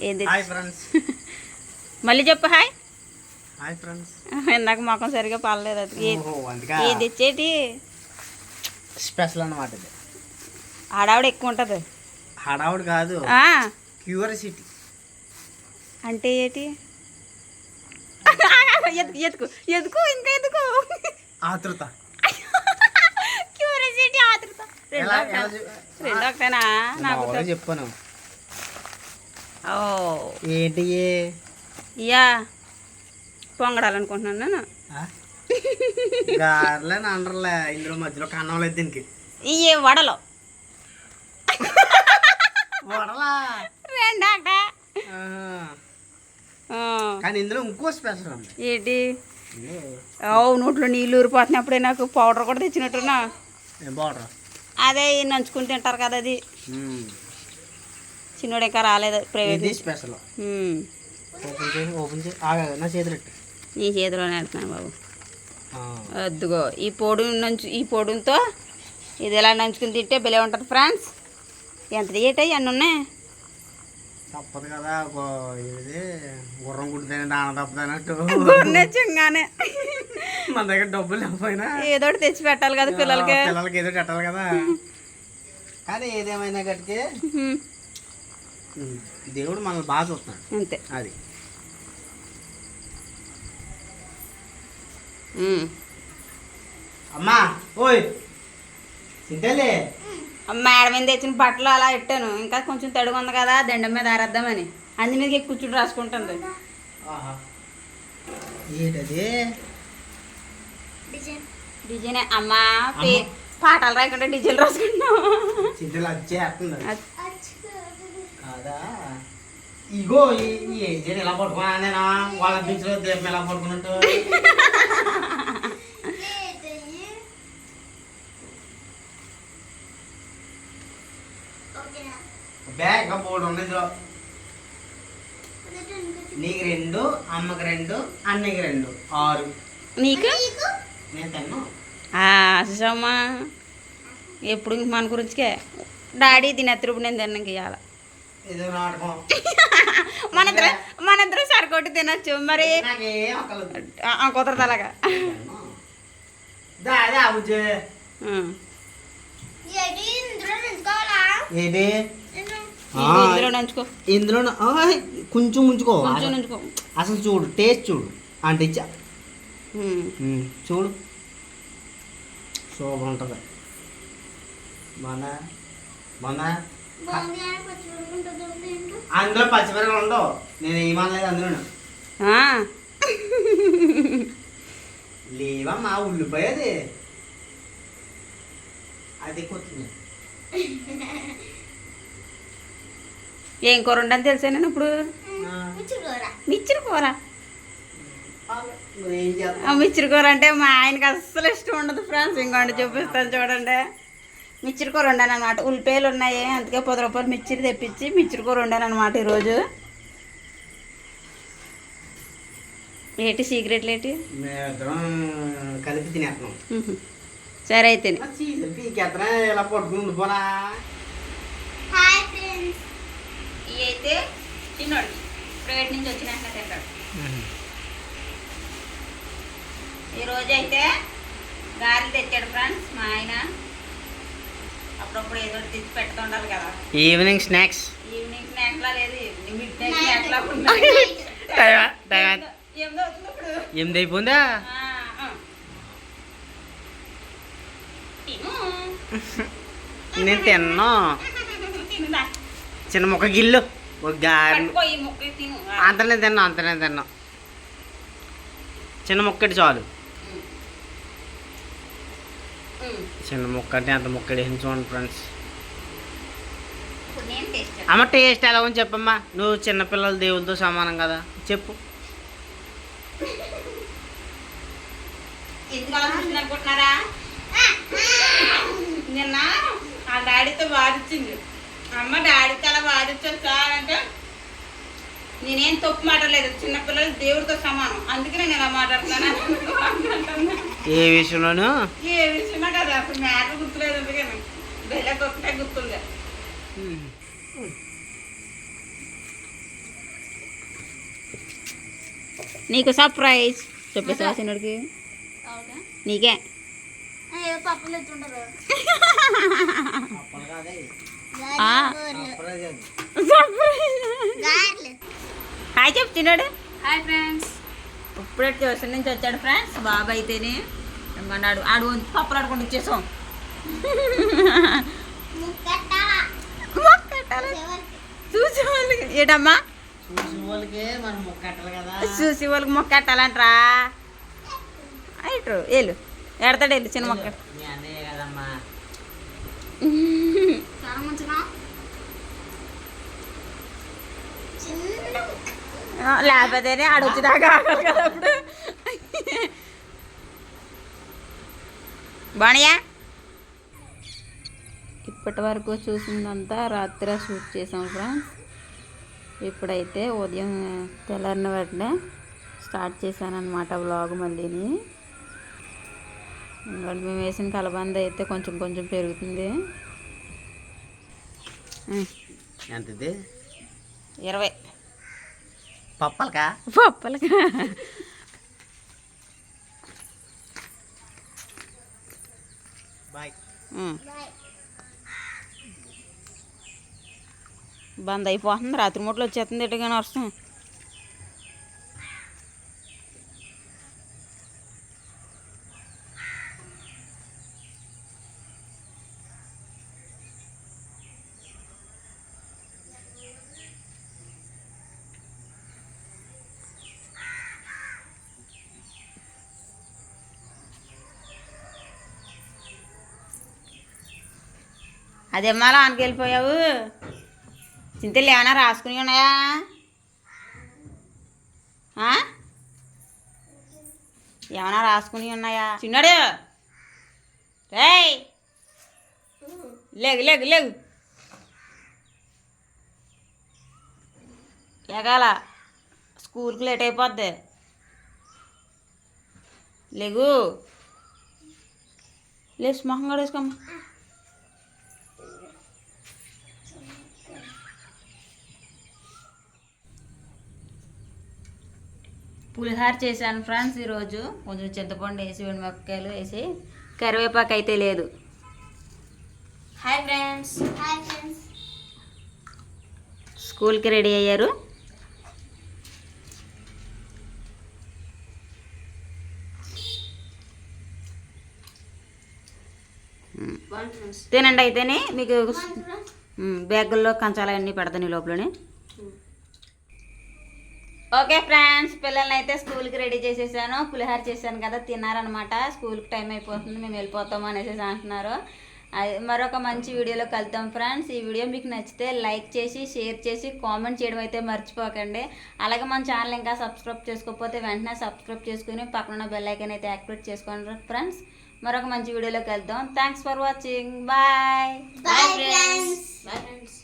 ఏం తెచ్చి- hi friends మళ్ళీ చెప్పు హాయ్ హాయ్ ఫ్రెండ్స్ ఇందాక మొఖం సరిగా పడలేదు అది. ఏ- ఓహో అందుకే? ఏం తెచ్చేటి? స్పెషల్ అన్నమాట ఇది. ఆడావిడ ఎక్కువ ఉంటుంది. హడావుడు కాదు. ఆ, క్యూరియాసిటీ అంటే ఏంటి? ఎదుకు ఎదుకు ఎదుకు ఇంకా ఎదుకు ఆతృత. క్యూరియాసిటీ ఆతృత. రెండో ఒకటేనా? నాకు చెప్పాను. ఓ. ఏంటి? ఇయ్యా పొంగడాలనుకుంటున్నాను నేను? గారెలే అండర్లే ఇందులో మధ్యలో కన్నం లేదు దీనికి. ఇయ్యే వడలు. వడలా? రెండో ఒకట ఆహా. ఆ, కానీ ఇందులో ఇంకో స్పెషల్ ఉంది. ఏంటి. ఓ నోట్లో నీళ్ళు ఊరిపోతున్నప్పుడే నాకు పౌడర్ కూడా తెచ్చినట్టున్నా. బార్డర్ అదే నంచుకుని తింటారు కదా అది. చిన్నోడు ఇంకా రాలేదు ప్రైవేట్ ఇది స్పెషల్ ఉమ్. ఓపెన్ చేసి ఓపెన్ చేసి ఆగా నా చేతులు. నీ చేతిలోనే పెడుతున్నాను బాబు. అద్దుగో ఈ పొడు నంచు ఈ పొడుతో ఇది ఎలా నంచుకుని తింటే భలే ఉంటుంది ఫ్రెండ్స్. ఎంత ఏటాయి అన్నీ ఉన్నాయి? తప్పదు కదా గుర్రం కుట్టితేనే ఆన తప్పదన్నట్టు. మన దగ్గర డబ్బులు లేకపోయినా. ఏదో తెచ్చి పెట్టాలి కదా పిల్లలకి. పిల్లలకి ఏదో పెట్టాలి కదా. కానీ ఏదేమైనా గట్టికి. దేవుడు మనల్ని బాగా చూస్తున్నాడు అంతే. అది. అమ్మా ఓయ్ తింటలే మేడ మీద తెచ్చిన బట్టలు అలా పెట్టాను. ఇంకా కొంచెం తడుగు ఉంది కదా దండం మీద ఆరేద్దామని. అందు మీద కూర్చుని రాసుకుంటుంది. ఆహా. ఏంటది? డిజైన్. అమ్మా పే- పాటలు రాయకుండా డిజైన్ రాసుకుంటున్నాం చింతలు వచ్చేస్తుంది అది- కాదా ఇగో ఈ ఏజెంట్ ఎలా పట్టుకున్నా నేను వాళ్ళ బీచ్లో దీపం ఎలా పట్టుకున్నట్టు. బ్యాగ్ మూడు ఉన్నాయి ఇందులో నీకు రెండు అమ్మకి రెండు అన్నకి రెండు ఆరు. నీకు? నేను ఆశమ్మా ఎప్పుడు మన గురించికే? డాడీ తినేత్తరు ఇప్పుడు నేను తిన్నాక ఇవ్వాలి ఏదో నాటకం. మనిద్దరం మనిద్దరం సరికొట్టి తినొచ్చు. మరి కుదరదు అలాగా. తిన్నాను. దా దా బుజ్జి ఉం. ఏంటి ఇది ఆ, ఇందులో కొంచెం ఉంచుకో. అసలు చూడు టేస్ట్ చూడు. అంటే ఇచ్చా. చూడు. సూపర్ ఉంటుంది. మన మన అందులో పచ్చిమిరపకాయలు ఉండవు. నేను ఏమనలేదు అందులో ఆ, లేవమ్మా ఉల్లిపోయేది. అది కొత్తిమీర. ఏం కూర ఉండని తెలుసా నేను ఇప్పుడు? మిచ్చిరి కూర. మిచ్చిరి కూర అంటే మా ఆయనకి అస్సలు ఇష్టం ఉండదు ఫ్రెండ్స్. ఇంకోటి చూపిస్తాను చూడండి. మిచ్చిరి కూర వండాను అనమాట ఉల్లిపాయలు ఉన్నాయి అందుకే పది రూపాయలు మిచ్చిరి తెప్పించి మిచ్చిరి కూర వండాను అనమాట ఈరోజు. ఏంటి సీక్రెట్లు ఏంటి? కలిపి తినేస్తున్నాం. సరే అయితే ఇలా పట్టుకుని ప్రైవేట్ నుంచి వచ్చినాక తింటాడు. ఈరోజు అయితే గారెలు తెచ్చాడు ఫ్రెండ్స్ మా ఆయన. అప్పుడప్పుడు ఏదో తెచ్చి కదా. ఈవినింగ్ స్నాక్స్ ఈవినింగ్ స్నాక్ లా లేదు మిడ్ నైట్ స్నాక్ లా ఎనిమిది అయిపోయిందా ఆ, ఆ. తిను. నేను తిన్నా. చిన్న ముక్క గిల్లు. ఒక గారి. పట్టుకో ఈ ముక్క తిను. అంతనే తిన్నా అంతనే తిన్నా. చిన్న ముక్కటి చాలు. చిన్న ముక్క అంటే అంత ముక్కడి వేసి చూడండి ఫ్రెండ్స్. అమ్మ టేస్ట్ ఎలా ఉంది చెప్పమ్మా? నువ్వు చిన్నపిల్లల దేవులతో సమానం కదా. చెప్పు. అనుకుంటున్నారా? నిన్న ఆ డాడీతో వాదించింది అమ్మ డాడీతో అలా వాదించారు సార్ అంటే నేనేం తప్పు మాట్లాడలేదు. చిన్నపిల్లలు దేవుడితో సమానం. అందుకే నేను మాట్లాడుతున్నాను. ఏ విషయంలోనూ? ఏ విషయమా కదా. అసలు మ్యాటర్ గుర్తులేదు అందుకని బెల్ల కొట్టే గుర్తుంది నీకు సర్ప్రైజ్ చెప్పేసి చిన్నడికి అవునా? నీకే. సర్ప్రైజ్. హాయ్ చెప్పు చిన్నాడు హాయ్ ఫ్రెండ్స్. ఇప్పుడే ట్యూషన్ నుంచి వచ్చాడు ఫ్రెండ్స్ బాబు అయితేనే ఏమన్నాడు ఆడు పప్పులు ఆడుకుంటూ ఇచ్చేసాం చూసి వాళ్ళకి ఏటమ్మా? చూసి వాళ్ళకే మొక్క కట్టాలంటరా ఇటు వెళ్ళు. ఎడతాడు వెళ్ళు చిన్న మొక్క మీ అన్నయ్య కదమ్మా చాలా మంచిగా ఆ, లేకపోతేనే ఆడు వచ్చేదాకా ఆగాలి కదా అప్పుడు బాణయ్యా ఇప్పటి వరకు చూసిందంతా రాత్రి షూట్ చేసాం ఫ్రెండ్స్ ఇప్పుడైతే ఉదయం తెల్లారిన వెంటనే స్టార్ట్ చేశానన్నమాట వ్లాగ్ మళ్ళీని ఇంకోటి మేము వేసిన కలబంద అయితే కొంచెం కొంచెం పెరుగుతుంది ఎంతది ఇరవై పప్పలకా? ఉమ్. బంద్ అయిపోతుంది రాత్రి మూటలు వచ్చేస్తుంది ఎటుగానే వర్షం అదేమ్మా లోనికి వెళ్ళిపోయావు? చింతలు ఏమైనా రాసుకుని ఉన్నాయా? ఆ? ఏమైనా రాసుకుని ఉన్నాయా? చిన్నాడు! రేయ్! లేగు లేగు లేగు. ఎగాల స్కూల్కి లేట్ అయిపోద్ది. లేగు. లేచి మొహం కడేసుకోమ్మా పులిహార చేశాను ఫ్రెండ్స్ ఈరోజు. కొంచెం చింతపండు వేసి మిరపకాయలు వేసి. కరివేపాకు అయితే లేదు. Hi friends. Hi friends. స్కూల్కి రెడీ అయ్యారు. One friends. తినండి అయితేనే మీకు బ్యాగుల్లో కంచాలు అన్నీ పెడతాను ఈ లోపలనే. ఓకే ఫ్రెండ్స్ పిల్లల్ని అయితే స్కూల్కి రెడీ చేసేసాను. పులిహార చేశాను కదా తిన్నారనమాట. స్కూల్కి టైం అయిపోతుంది మేము వెళ్ళిపోతాము అనేసి అంటున్నారు. అది మరొక మంచి వీడియోలో కలుద్దాం ఫ్రెండ్స్. ఈ వీడియో మీకు నచ్చితే లైక్ చేసి షేర్ చేసి కామెంట్ చేయడం అయితే మర్చిపోకండి. అలాగే మన ఛానల్ ఇంకా సబ్స్క్రైబ్ చేసుకోకపోతే వెంటనే సబ్స్క్రైబ్ చేసుకుని పక్కన బెల్ ఐకాన్ అయితే యాక్టివేట్ చేసుకోండి ఫ్రెండ్స్. మరొక మంచి వీడియోలో కలుద్దాం. Thanks for watching bye bye friends bye friends